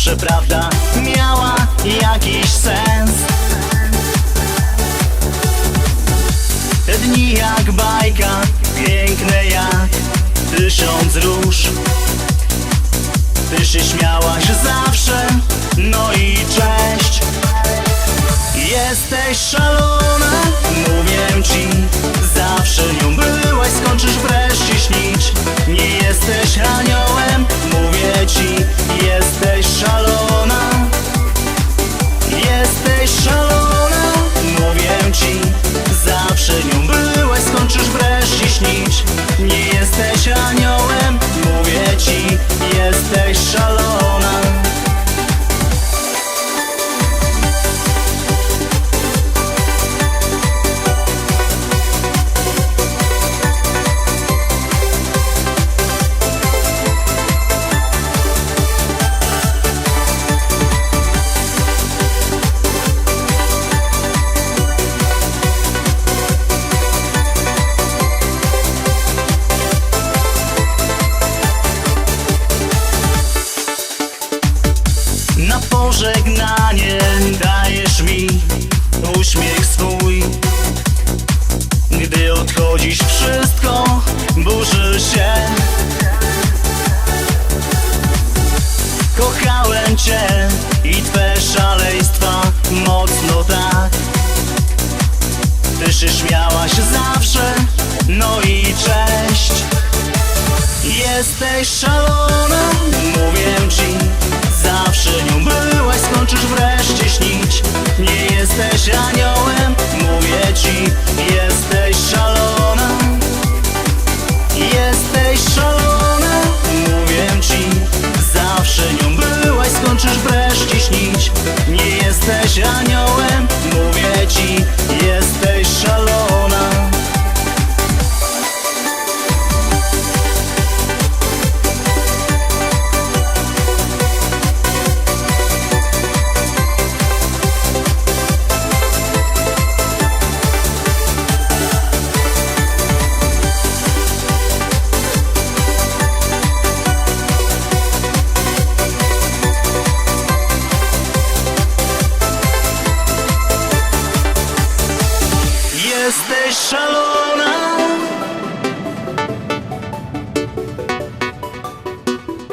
Zawsze prawda miała jakiś sens. Dni jak bajka, piękne jak tysiąc róż. Ty się śmiałaś zawsze, no i cześć. Jesteś szalona, mówię ci Zawsze nią byłaś, skończysz wreszcie pożegnanie dajesz mi uśmiech swój. Gdy odchodzisz wszystko burzy się. Kochałem cię i twe szaleństwa mocno tak. Ty się śmiałaś zawsze, no i cześć. Jesteś szalona, mówię ci Zawsze nią byłaś, aniołem,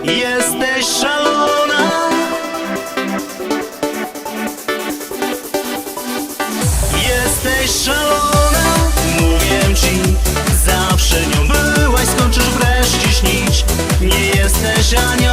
Jesteś szalona. Jesteś szalona. Mówię ci Zawsze nią byłaś Skończysz wreszcie śnić. Nie jesteś aniołem